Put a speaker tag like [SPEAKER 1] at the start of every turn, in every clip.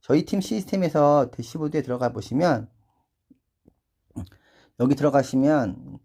[SPEAKER 1] 저희 팀 시스템에서 대시보드에 들어가 보시면 여기 들어가시면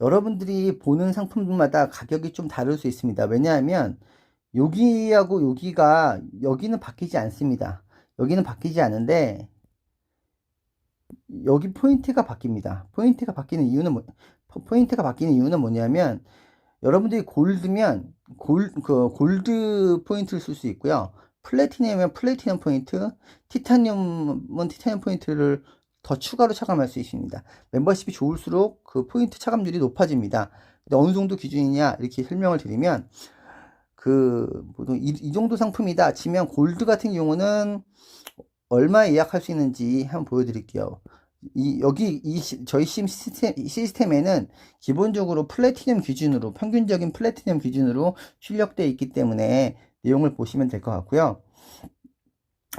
[SPEAKER 1] 여러분들이 보는 상품마다 가격이 좀 다를 수 있습니다. 왜냐하면 여기하고 여기가 여기는 바뀌지 않습니다. 여기는 바뀌지 않은데 여기 포인트가 바뀝니다. 포인트가 바뀌는 이유는 뭐, 포- 포인트가 바뀌는 이유는 뭐냐면 여러분들이 골드면 골, 그 골드 포인트를 쓸 수 있고요. 플래티넘이면 플래티넘 포인트, 티타늄은 티타늄 포인트를 더 추가로 차감할 수 있습니다. 멤버십이 좋을수록 그 포인트 차감률이 높아집니다. 근데 어느 정도 기준이냐 이렇게 설명을 드리면 그 보통 이, 이 정도 상품이다 치면 골드 같은 경우는 얼마 예약할 수 있는지 한번 보여드릴게요. 이 여기 이 시- 저희 심 시스템, 시스템에는 기본적으로 플래티넘 기준으로 평균적인 플래티넘 기준으로 출력되어 있기 때문에 내용을 보시면 될 것 같고요.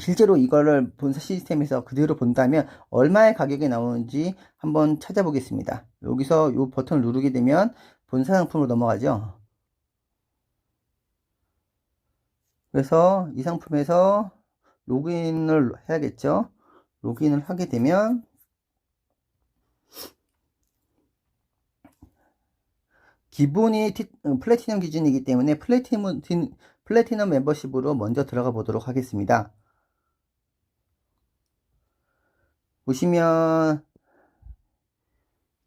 [SPEAKER 1] 실제로 이거를 본사 시스템에서 그대로 본다면 얼마의 가격이 나오는지 한번 찾아보겠습니다. 여기서 이 버튼을 누르게 되면 본사 상품으로 넘어가죠. 그래서 이 상품에서 로그인을 해야겠죠. 로그인을 하게 되면 기본이 티- 어, 플래티넘 기준이기 때문에 플래티넘, 티- 플래티넘 멤버십으로 먼저 들어가 보도록 하겠습니다. 보시면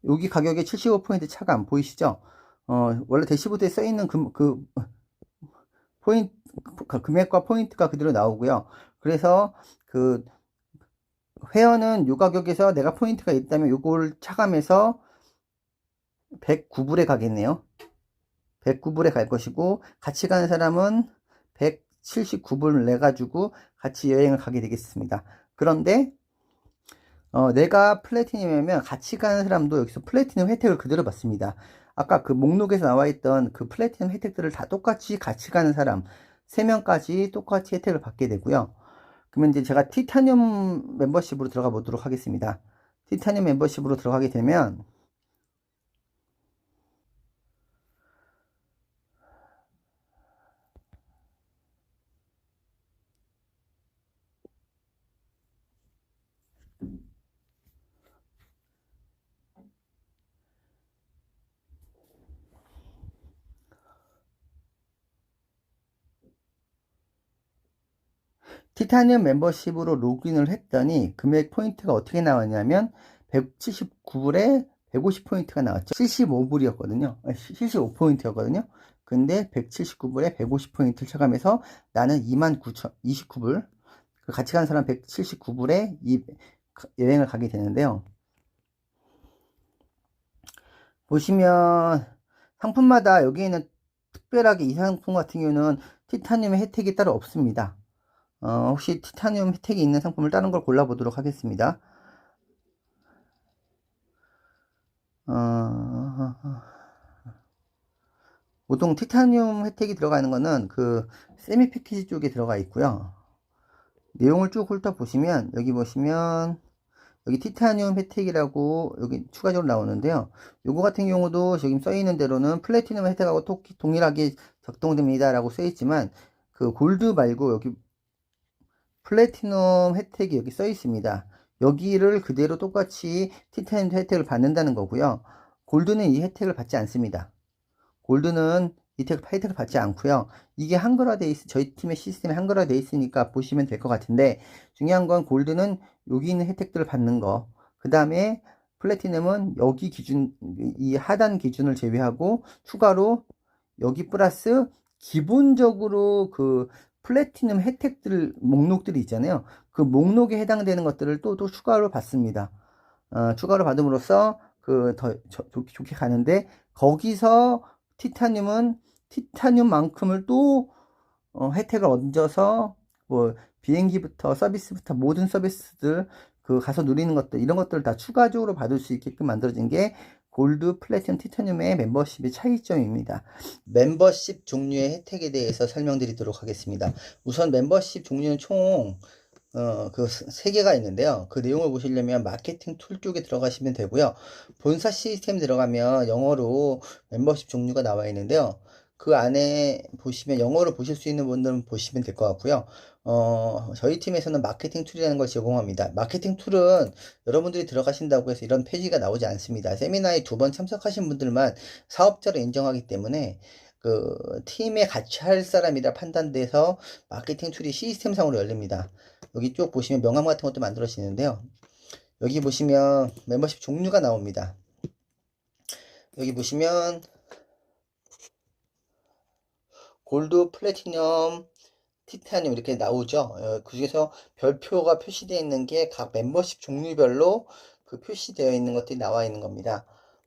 [SPEAKER 1] 여기 가격에 75포인트 차가 안 보이시죠? 어, 원래 대시보드에 써 있는 그, 그 포인트 그 금액과 포인트가 그대로 나오고요. 그래서 그 회원은 요 가격에서 내가 포인트가 있다면 요걸 차감해서 109불에 가겠네요. 109불에 갈 것이고 같이 가는 사람은 179불 내 가지고 같이 여행을 가게 되겠습니다. 그런데 어, 내가 플래티넘이면 같이 가는 사람도 여기서 플래티넘 혜택을 그대로 받습니다. 아까 그 목록에서 나와 있던 그 플래티넘 혜택들을 다 똑같이 같이 가는 사람 3명까지 똑같이 혜택을 받게 되고요. 그러면 이제 제가 티타늄 멤버십으로 들어가 보도록 하겠습니다. 티타늄 멤버십으로 들어가게 되면 티타늄 멤버십으로 로그인을 했더니 금액 포인트가 어떻게 나왔냐면 179불에 150포인트가 나왔죠. 75불이었거든요. 75포인트였거든요. 근데 179불에 150포인트를 차감해서 나는 29,029불 그 같이 가는 사람 179불에 이 여행을 가게 되는데요. 보시면 상품마다 여기에는 특별하게 이 상품 같은 경우는 티타늄의 혜택이 따로 없습니다. 어, 혹시 티타늄 혜택이 있는 상품을 다른 걸 골라보도록 하겠습니다. 어, 보통 티타늄 혜택이 들어가는 거는 그 세미 패키지 쪽에 들어가 있고요. 내용을 쭉 훑어보시면 여기 보시면 여기 티타늄 혜택이라고 여기 추가적으로 나오는데요. 요거 같은 경우도 지금 써 있는 대로는 플래티넘 혜택하고 또 동일하게 적동됩니다 라고 써 있지만 그 골드 말고 여기 플래티넘 혜택이 여기 써 있습니다. 여기를 그대로 똑같이 티타늄 혜택을 받는다는 거고요. 골드는 이 혜택을 받지 않습니다. 골드는 이 혜택- 혜택을 받지 않고요. 이게 한글화되어 있, 저희 팀의 시스템에 한글화되어 있으니까 보시면 될 것 같은데 중요한 건 골드는 여기 있는 혜택들을 받는 거. 그 다음에 플래티넘은 여기 기준, 이 하단 기준을 제외하고 추가로 여기 플러스 기본적으로 그 플래티넘 혜택들 목록들이 있잖아요. 그 목록에 해당되는 것들을 또, 또 추가로 받습니다. 어, 추가로 받음으로써 그 더 좋게, 좋게 가는데 거기서 티타늄은 티타늄만큼을 또 어, 혜택을 얹어서 뭐 비행기부터 서비스부터 모든 서비스들 그 가서 누리는 것들 이런 것들을 다 추가적으로 받을 수 있게끔 만들어진 게 골드, 플래티넘, 티타늄의 멤버십의 차이점입니다. 멤버십 종류의 혜택에 대해서 설명드리도록 하겠습니다. 우선 멤버십 종류는 총, 어, 그, 있는데요. 그 내용을 보시려면 마케팅 툴 쪽에 들어가시면 되고요. 본사 시스템 들어가면 영어로 멤버십 종류가 나와 있는데요. 그 안에 보시면 영어로 보실 수 있는 분들은 보시면 될 것 같고요. 어, 저희 팀에서는 마케팅 툴이라는 걸 제공합니다. 마케팅 툴은 여러분들이 들어가신다고 해서 이런 페이지가 나오지 않습니다. 세미나에 두 번 참석하신 분들만 사업자로 인정하기 때문에 그 팀에 같이 할 사람이라 판단돼서 마케팅 툴이 시스템상으로 열립니다. 여기 쭉 보시면 명함 같은 것도 만들어지는데요. 여기 보시면 멤버십 종류가 나옵니다. 여기 보시면 골드, 플래티넘, 티타늄 이렇게 나오죠. 어, 그 중에서 별표가 표시되어 있는 게 각 멤버십 종류별로 그 표시되어 있는 것들이 나와 있는 겁니다.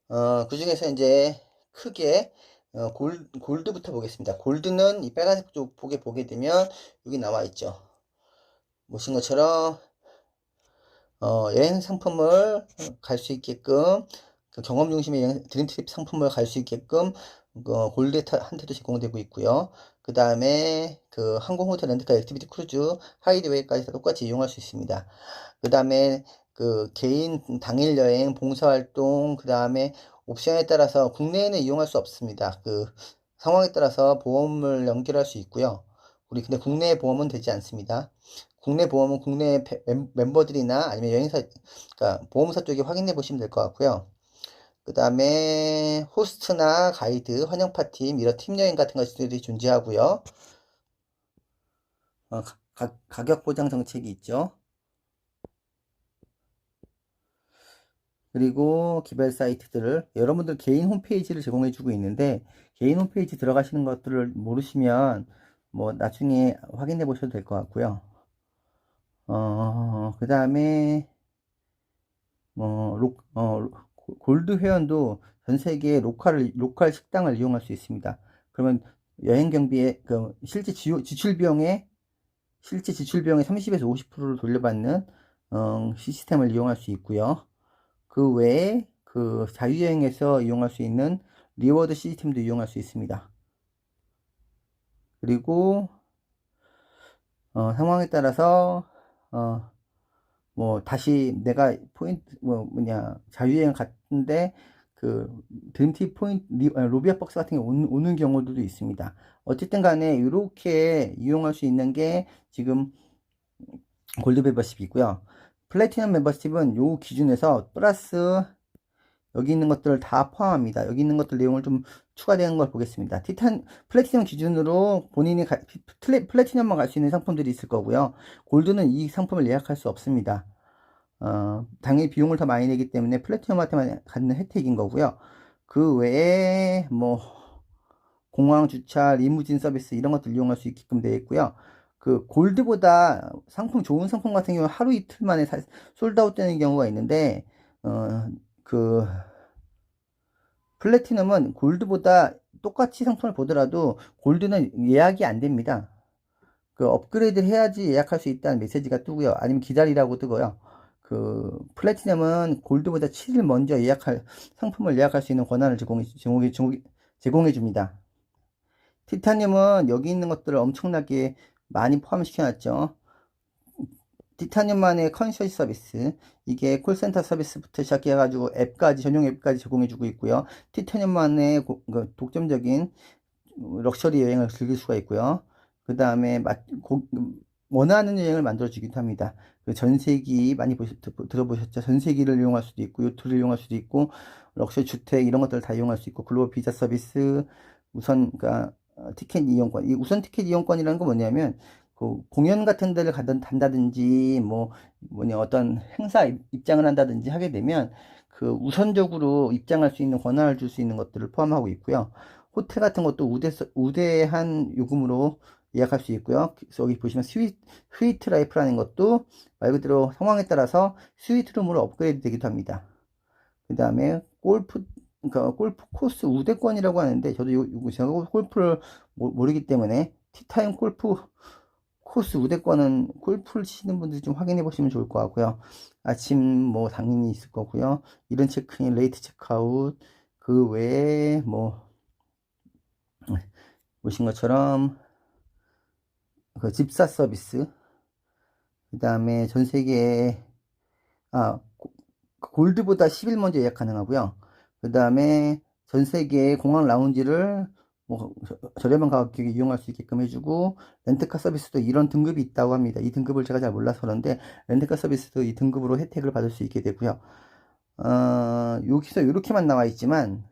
[SPEAKER 1] 어, 그 중에서 이제 크게 어, 골, 골드부터 보겠습니다. 골드는 이 빨간색 쪽 보게 보게 되면 여기 나와 있죠. 보신 것처럼 어, 여행 상품을 갈 수 있게끔 그 경험 중심의 여행, 드림 트립 상품을 갈 수 있게끔 어, 골드 타- 한테도 제공되고 있고요. 그 다음에 그 항공 호텔 렌트카 액티비티 크루즈 하이드웨이까지 다 똑같이 이용할 수 있습니다. 그 다음에 그 개인 당일 여행 봉사활동 그 다음에 옵션에 따라서 국내에는 이용할 수 없습니다. 그 상황에 따라서 보험을 연결할 수 있고요. 우리 근데 국내 보험은 되지 않습니다. 국내 보험은 국내 멤버들이나 아니면 여행사 그러니까 보험사 쪽에 확인해 보시면 될 것 같고요. 그 다음에 호스트나 가이드, 환영 파티, 미러 팀 여행 같은 것들이 존재하고요. 어, 가- 가, 가격 보장 정책이 있죠. 그리고 기발 사이트들을 여러분들 개인 홈페이지를 제공해 주고 있는데 개인 홈페이지 들어가시는 것들을 모르시면 뭐 나중에 확인해 보셔도 될 것 같고요. 어, 그 다음에 뭐 로, 어, 고- 골드 회원도 전 세계 로컬 로컬 식당을 이용할 수 있습니다. 그러면 여행 경비에 그 실제 지, 지출 비용에 실제 지출 비용의 30에서 50%를 돌려받는 어, 시스템을 이용할 수 있고요. 그 외에 그 자유여행에서 이용할 수 있는 리워드 시스템도 이용할 수 있습니다. 그리고 어, 상황에 따라서 어, 뭐 다시 내가 포인트 뭐 뭐냐 자유여행 갔는데 그 드림티 포인트 리, 아, 로비아 박스 같은 게 오는, 오는 경우들도 있습니다. 어쨌든 간에 이렇게 이용할 수 있는 게 지금 골드 멤버십이고요. 플래티넘 멤버십은 요 기준에서 플러스 여기 있는 것들을 다 포함합니다. 여기 있는 것들 내용을 좀 추가되는 걸 보겠습니다. 티탄 플래티넘 기준으로 본인이 가, 플래, 플래티넘만 갈 수 있는 상품들이 있을 거고요. 골드는 이 상품을 예약할 수 없습니다. 어, 당연히 비용을 더 많이 내기 때문에 플래티넘한테만 갖는 혜택인 거고요. 그 외에 뭐 공항 주차, 리무진 서비스 이런 것들 이용할 수 있게끔 되어 있고요. 그 골드보다 상품 좋은 상품 같은 경우는 하루 이틀 만에 사- 솔드아웃 되는 경우가 있는데 어, 그 플래티넘은 골드보다 똑같이 상품을 보더라도 골드는 예약이 안 됩니다. 그 업그레이드 해야지 예약할 수 있다는 메시지가 뜨고요. 아니면 기다리라고 뜨고요. 그 플래티넘은 골드보다 7일 먼저 예약할 상품을 예약할 수 있는 권한을 제공해, 제공해, 제공해, 줍니다. 티타늄은 여기 있는 것들을 엄청나게 많이 포함시켜 놨죠. 티타늄만의 컨셔스 서비스 이게 콜센터 서비스부터 시작해가지고 앱까지 전용 앱까지 제공해주고 있고요. 티타늄만의 고- 그 독점적인 럭셔리 여행을 즐길 수가 있고요. 그 다음에 원하는 여행을 만들어주기도 합니다. 그 전세기 많이 들어보셨죠? 전세기를 이용할 수도 있고 요트를 이용할 수도 있고 럭셔리 주택 이런 것들을 다 이용할 수 있고 글로벌 비자 서비스 우선 그러니까 어, 티켓 이용권 이 우선 티켓 이용권이라는 건 뭐냐면 그 공연 같은 데를 가든 간다든지 뭐 뭐냐 어떤 행사 입- 입장을 한다든지 하게 되면 그 우선적으로 입장할 수 있는 권한을 줄 수 있는 것들을 포함하고 있고요. 호텔 같은 것도 우대 우대한 요금으로 예약할 수 있고요. 여기 보시면 스위, 스위트 라이프라는 것도 말 그대로 상황에 따라서 스위트룸으로 업그레이드 되기도 합니다. 그 다음에 골프, 그러니까 골프 코스 우대권이라고 하는데 저도 요, 요 제가 골프를 모, 모르기 때문에 티타임 골프 코스 우대권은 골프를 치시는 분들이 좀 확인해 보시면 좋을 것 같고요. 아침 뭐 당연히 있을 거고요. 이런 체크인, 레이트 체크아웃, 그 외에 뭐 보신 것처럼 그 집사 서비스, 그 다음에 전 세계 아 고- 골드보다 10일 먼저 예약 가능하고요. 그 다음에 전 세계 공항 라운지를 뭐 저- 저렴한 가격에 이용할 수 있게끔 해주고 렌트카 서비스도 이런 등급이 있다고 합니다. 이 등급을 제가 잘 몰라서 그런데 렌트카 서비스도 이 등급으로 혜택을 받을 수 있게 되고요. 어, 여기서 이렇게만 나와 있지만